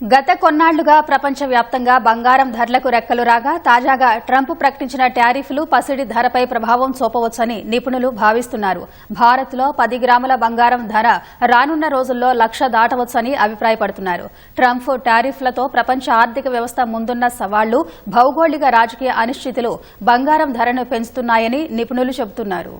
గత కొన్నాళ్ళుగా ప్రపంచవ్యాప్తంగా బంగారం ధరలకు రెక్కలు రాగా తాజాగా ట్రంప్ ప్రకటించిన టారిఫ్లు పసిడి ధరపై ప్రభావం చూపవచ్చని నిపుణులు భావిస్తున్నారు. భారత్లో పది గ్రాముల బంగారం ధర రానున్న రోజుల్లో లక్ష దాటవచ్చని అభిప్రాయపడుతున్నారు. ట్రంప్ టారిఫ్లతో ప్రపంచ ఆర్థిక వ్యవస్థ ముందున్న సవాళ్ళు భౌగోళిక రాజకీయ అనిశ్చితులు బంగారం ధరను పెంచుతున్నాయని నిపుణులు చెబుతున్నారు.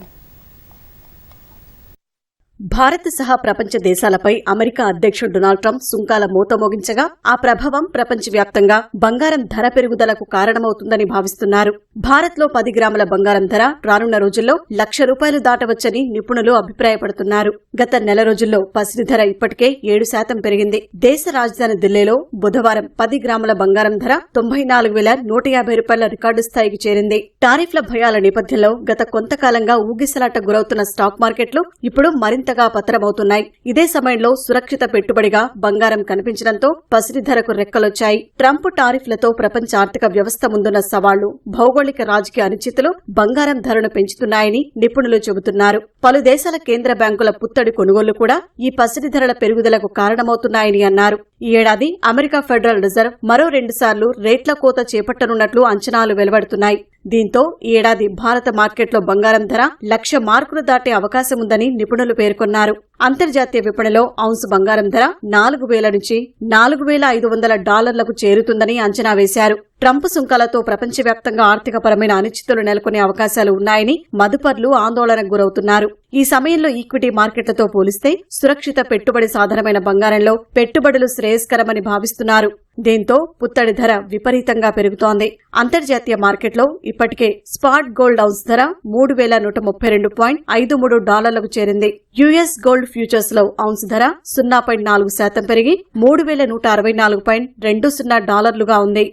భారత్ సహా ప్రపంచ దేశాలపై అమెరికా అధ్యక్షుడు డొనాల్డ్ ట్రంప్ సుంకాల మూత మోగించగా ఆ ప్రభావం ప్రపంచవ్యాప్తంగా బంగారం ధర పెరుగుదలకు కారణమవుతుందని భావిస్తున్నారు. భారత్లో పది గ్రాముల బంగారం ధర రానున్న రోజుల్లో లక్ష రూపాయలు దాటవచ్చని నిపుణులు అభిప్రాయపడుతున్నారు. గత నెల రోజుల్లో పసిడి ధర ఇప్పటికే ఏడు శాతం పెరిగింది. దేశ రాజధాని ఢిల్లీలో బుధవారం పది గ్రాముల బంగారం ధర తొంభై నాలుగు వేల నూట యాభై రూపాయల రికార్డు స్థాయికి చేరింది. టారిఫ్ల భయాల నేపథ్యంలో గత కొంతకాలంగా ఊగిసలాట గురవుతున్న స్టాక్ మార్కెట్లు ఇప్పుడు మరింత మరింతగా పతనమవుతున్నాయి. ఇదే సమయంలో సురక్షిత పెట్టుబడిగా బంగారం కనిపించడంతో పసిడి ధరకు రెక్కలొచ్చాయి. ట్రంప్ టారిఫ్లతో ప్రపంచ ఆర్థిక వ్యవస్థ ముందున్న సవాళ్ళు భౌగోళిక రాజకీయ అనిశ్చితులు బంగారం ధరను పెంచుతున్నాయని నిపుణులు చెబుతున్నారు. పలు దేశాల కేంద్ర బ్యాంకుల పుత్తడి కొనుగోళ్ళు కూడా ఈ పసిడి ధరల పెరుగుదలకు కారణమవుతున్నాయని అన్నారు. ఈ ఏడాది అమెరికా ఫెడరల్ రిజర్వ్ మరో రెండుసార్లు రేట్ల కోత చేపట్టనున్నట్లు అంచనాలు వెలువడుతున్నాయి. దీంతో ఈ ఏడాది భారత మార్కెట్లో బంగారం ధర లక్ష మార్కులు దాటే అవకాశం ఉందని నిపుణులు పేర్కొన్నారు. అంతర్జాతీయ విపణిలో ఔన్స్ బంగారం ధర నాలుగు వేల నుంచి నాలుగు వేల ఐదు వందల డాలర్లకు చేరుతుందని అంచనా వేశారు. ట్రంప్ సుంకాలతో ప్రపంచవ్యాప్తంగా ఆర్థికపరమైన అనిశ్చితులు నెలకొనే అవకాశాలు ఉన్నాయని మదుపర్లు ఆందోళనకు గురవుతున్నారు. ఈ సమయంలో ఈక్విటీ మార్కెట్లతో పోలిస్తే సురక్షిత పెట్టుబడి సాధనమైన బంగారంలో పెట్టుబడులు శ్రేయస్కరమని భావిస్తున్నారు. దీంతో పుత్తడి ధర విపరీతంగా పెరుగుతోంది. అంతర్జాతీయ మార్కెట్లో ఇప్పటికే స్పాట్ గోల్డ్ ఔన్స్ ధర మూడు వేల నూట ముప్పై రెండు పాయింట్ ఐదు మూడు డాలర్లకు చేరింది. యుఎస్ గోల్డ్ ఫ్యూచర్స్లో ఔన్స్ ధర సున్నా పాయింట్ నాలుగు శాతం పెరిగి మూడు వేల నూట అరవై నాలుగు పాయింట్ రెండు సున్నా డాలర్లుగా ఉంది.